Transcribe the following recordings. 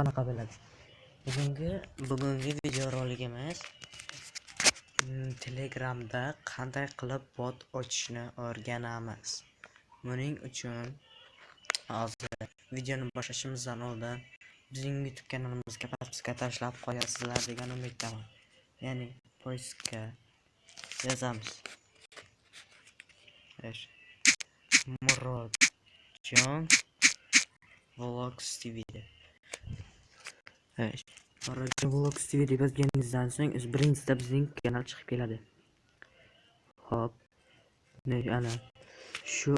qanaqa bo'ladi? Bugungi bugungi videorolikimiz mm, telegramda qanday qilib bot ochishni o'rganamiz? Buning uchun hozir videoni boshlashimizdan oldin bizning youtube kanalimizga podpiska tashlab qo'yasizlar degan umiddaman. Ya'ni poiskka yozamiz. Esh. murodjon vlogs tv deb tv deb yozganingizdan so'ng birinchisida bizning kanal chiqib keladi. Ho'p ne ana? Shu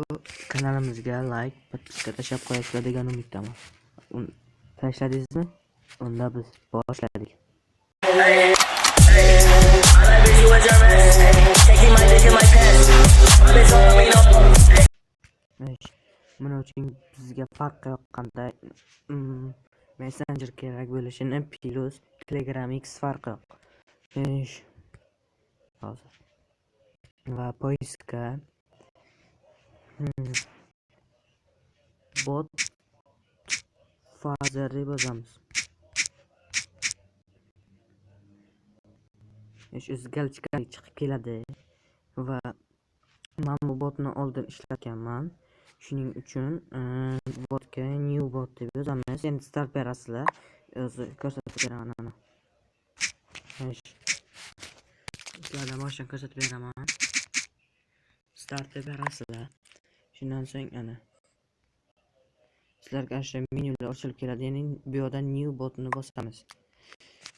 kanalimizga like podpiska tashlab qo'yasizlar degan umiddaman. Un- tashladingizmi unda biz boshladik. Esh, Buning uchun bizga farqi yo'q qanday mm, messenger kerak bo'lishini plus telegram x farqi hozir va poiskka hmm, bot. Fazer deb yozamiz o'zi galchkalik chiqib keladi va man bu botni oldin ishlatganman shuning uchun botga new bot deb yozamiz endi start berasizlar o'zi ko'rsatib beraman ana sizlarga boshdan ko'rsatib beraman start deb berasizlar shundan so'ng ana sizlarga ana shu menyular ochilib keladi ya'ni bu yoqda new botni bosamiz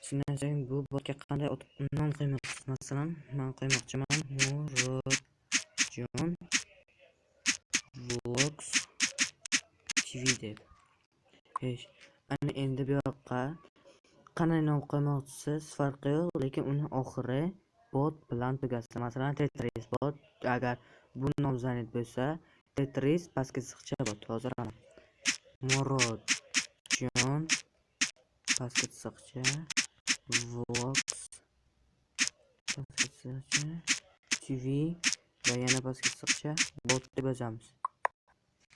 shundan so'ng bu botga qanday nom qo'ymoqchisiz masalan man qo'ymoqchiman murodjon deb. Xesh ana endi buyoqqa qanday nom qo'ymoqchisiz farqi yo'q lekin uni oxiri bot bilan tugatsin. Masalan tetris bot. Agar bu nomzani bo'lsa tetris pastki chiqcha bot. Hozir murodjon pastga chiqcha vox tv va yana pastki chiqcha bot deb yozamiz.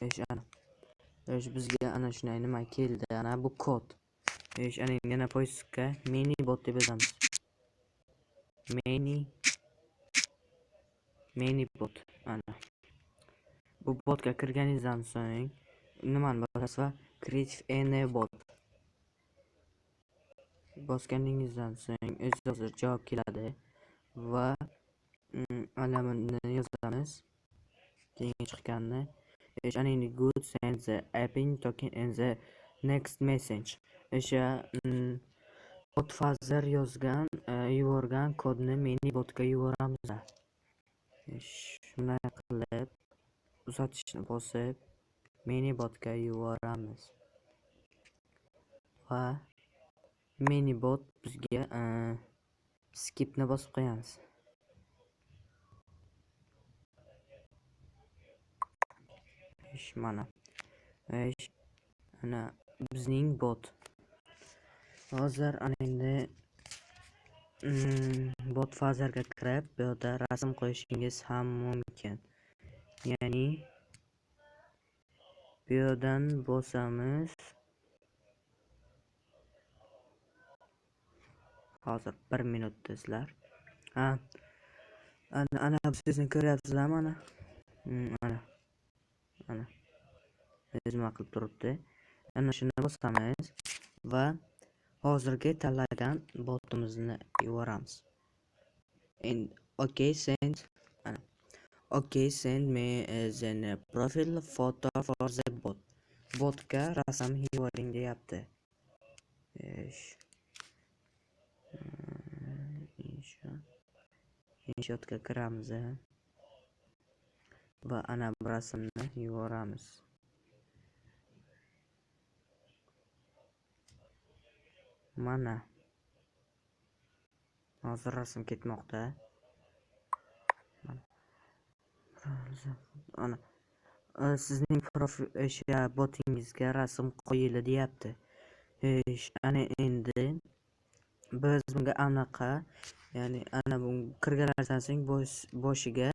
Ish aniq Bizga ana shunday nima keldi ana bu kod. Esh, ana yana poiskka mini bot deb yozamiz. Mini mini bot ana. Bu botga kirganingizdan so'ng nimani bosasiz va creative ene bot. Bosganingizdan so'ng o'zi hozir javob keladi va mm, alamini yozamiz. Keyingi chiqqanini is an in good sense the apping token in the next message. O'sha mm, yozgan yuborgan kodni meni botga yuboramiz shunday qilib uzatishni bosib meni botga yuboramiz va meni bot bizga skipni bosib qo'yamiz Mana Ish, ana bizning bot. Hozir endi mm, bot fazerga kirib bu yerda rasm qo'yishingiz ham mumkin ya'ni bu yerdan bosamiz hozir bir minutda sizlar ha. Ana ana sizni ko'ryapsizlarmi ana? Mm, ana ana nima qilib turibdi ana shuni bosamiz va hozirgi tanlagan botimizni yuboramiz and okay send ana okay send me as an uh, profile photo for the bot. Botga rasm yuboring deyapti Ish. Mm, insho- inshootga kiramiz va ana bu rasmni yuboramiz mana hozir rasm ketmoqda ana sizning profil o'sha botingizga rasm qo'yildi deyapti ana endi biz bunga anaqa ya'ni ana bu bosh- boshiga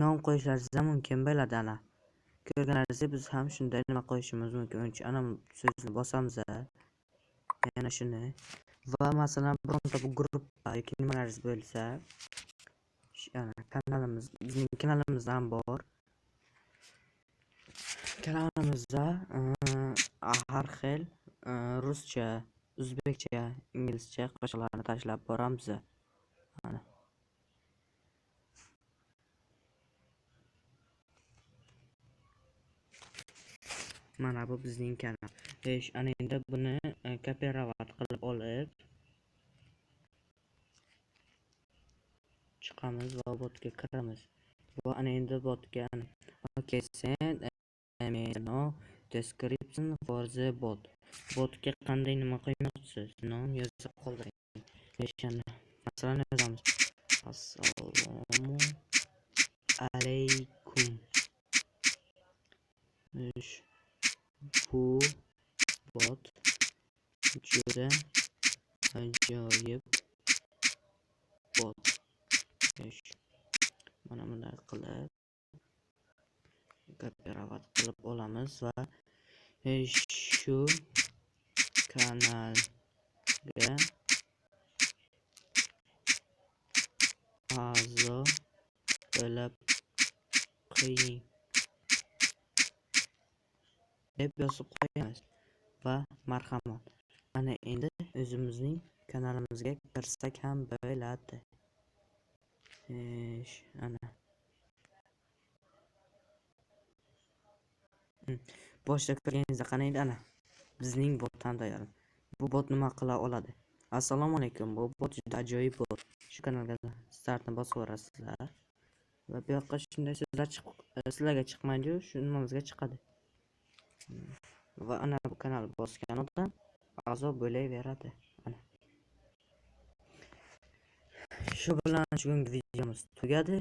nom qo'yishlaringiz ham mumkin bo'ladi ana ko'rganlaringizda biz ham shunday nima qo'yishimiz mumkin uchun ana so'zni bosamiz yana shuni va masalan bironta bu gruppa yoki nimalaringiz bo'lsa ana kanalimiz bizning kanalimiz ham bor. Kanalimizda eh, har xil eh, ruscha o'zbekcha inglizcha qo'shiqlarni tashlab boramiz ana mana bu bizning kanal. Ish ana endi buni eh, kopirovat qilib olib chiqamiz va botga kiramiz. Va ana endi botga okay send no description for the bot. Botga qanday nima qo'ymoqchisiz nom yozib qoldiring. Ish ana masalan yozamiz assalomu alaykum ish bu bot juda ajoyib bot. İsh mana bunday qilib kopirovat qilib olamiz va shu kanalga a'zo bo'lib qo'ying deb yozib qo'yamiz va marhamat ana endi o'zimizning kanalimizga kirsak ham bo'ladi ana. Boshida ko'rganingizda qarang ana. Bizning bot ham tayyor bu bot nima qila oladi? Assalomu alaykum bu bot juda ajoyib bot shu kanalga startni bosib yuborasizlar va bu yoqqa shunday so'zlar chiqib sizlarga chiqmaydiyu shu nimamizga chiqadi Mm, va ana bu kanal bosgan odam a'zo bo'laveradi ana. Shu bilan bugungi videomiz tugadi.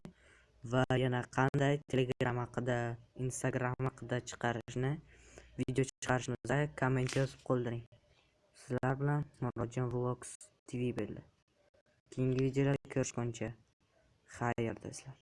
Va yana qanday telegram haqida instagram haqida chiqarishni video chiqarishimizda komment yozib qoldiring. Sizlar bilan murodjon vlogs tv bo'ldi keyingi videolarda ko'rishguncha xayr do'stlar